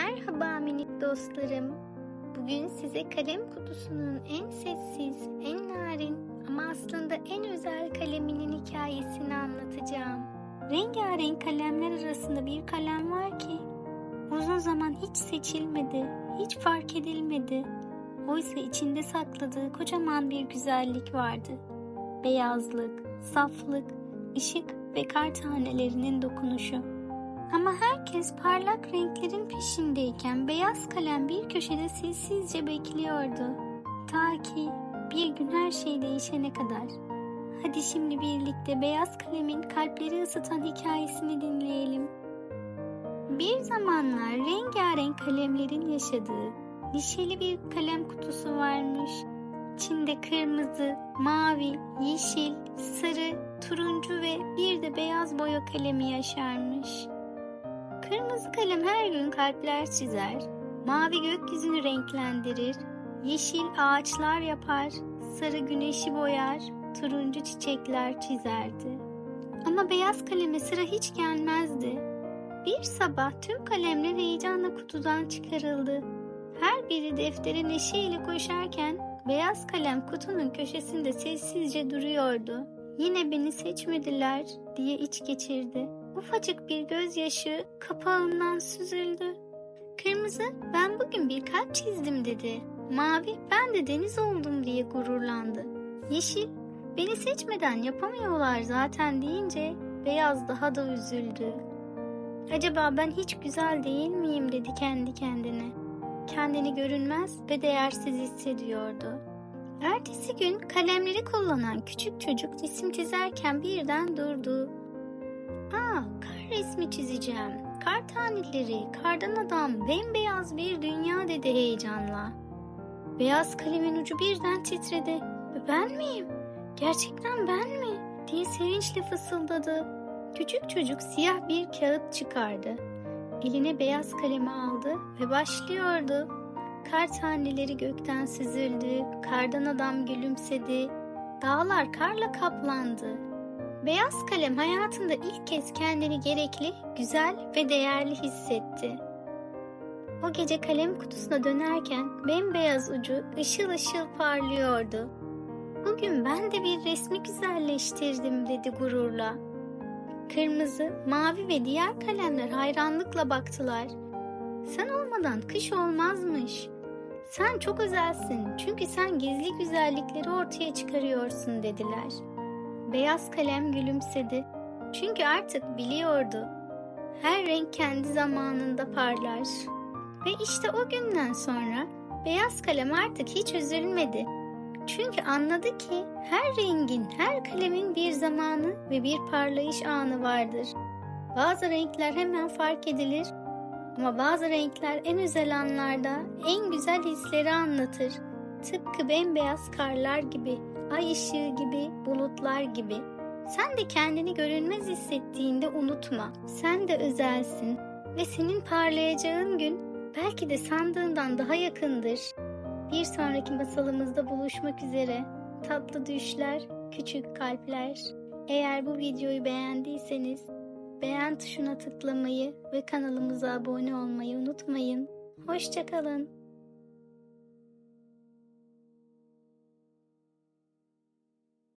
Merhaba minik dostlarım. Bugün size kalem kutusunun en sessiz, en narin ama aslında en özel kaleminin hikayesini anlatacağım. Rengarenk kalemler arasında bir kalem var ki uzun zaman hiç seçilmedi, hiç fark edilmedi. Oysa içinde sakladığı kocaman bir güzellik vardı. Beyazlık, saflık, ışık ve kar tanelerinin dokunuşu. Ama herkes parlak renklerin peşindeyken beyaz kalem bir köşede sessizce bekliyordu. Ta ki bir gün her şey değişene kadar. Hadi şimdi birlikte beyaz kalemin kalpleri ısıtan hikayesini dinleyelim. Bir zamanlar rengarenk kalemlerin yaşadığı neşeli bir kalem kutusu varmış. İçinde kırmızı, mavi, yeşil, sarı, turuncu ve bir de beyaz boya kalemi yaşarmış. Kırmızı kalem her gün kalpler çizer, mavi gökyüzünü renklendirir, yeşil ağaçlar yapar, sarı güneşi boyar, turuncu çiçekler çizerdi. Ama beyaz kaleme sıra hiç gelmezdi. Bir sabah tüm kalemler heyecanla kutudan çıkarıldı. Her biri deftere neşeyle koşarken beyaz kalem kutunun köşesinde sessizce duruyordu. Yine beni seçmediler diye iç geçirdi. Ufacık bir gözyaşı kapağından süzüldü. Kırmızı ben bugün bir kalp çizdim dedi. Mavi ben de deniz oldum diye gururlandı. Yeşil beni seçmeden yapamıyorlar zaten deyince beyaz daha da üzüldü. Acaba ben hiç güzel değil miyim dedi kendi kendine. Kendini görünmez ve değersiz hissediyordu. Ertesi gün kalemleri kullanan küçük çocuk resim çizerken birden durdu. Resmi çizeceğim. Kar taneleri, kardan adam, bembeyaz bir dünya dedi heyecanla. Beyaz kalemin ucu birden titredi. Ben miyim? Gerçekten ben mi? diye sevinçle fısıldadı. Küçük çocuk siyah bir kağıt çıkardı. Eline beyaz kalemi aldı ve başlıyordu. Kar taneleri gökten süzüldü, kardan adam gülümsedi. Dağlar karla kaplandı. Beyaz kalem hayatında ilk kez kendini gerekli, güzel ve değerli hissetti. O gece kalem kutusuna dönerken bembeyaz ucu ışıl ışıl parlıyordu. Bugün ben de bir resmi güzelleştirdim dedi gururla. Kırmızı, mavi ve diğer kalemler hayranlıkla baktılar. Sen olmadan kış olmazmış. Sen çok özelsin çünkü sen gizli güzellikleri ortaya çıkarıyorsun dediler. Beyaz kalem gülümsedi. Çünkü artık biliyordu. Her renk kendi zamanında parlar. Ve işte o günden sonra beyaz kalem artık hiç üzülmedi. Çünkü anladı ki her rengin, her kalemin bir zamanı ve bir parlayış anı vardır. Bazı renkler hemen fark edilir ama bazı renkler en özel anlarda en güzel hisleri anlatır. Tıpkı bembeyaz karlar gibi, ay ışığı gibi, bulutlar gibi. Sen de kendini görünmez hissettiğinde unutma. Sen de özelsin ve senin parlayacağın gün belki de sandığından daha yakındır. Bir sonraki masalımızda buluşmak üzere. Tatlı düşler, küçük kalpler. Eğer bu videoyu beğendiyseniz beğen tuşuna tıklamayı ve kanalımıza abone olmayı unutmayın. Hoşçakalın.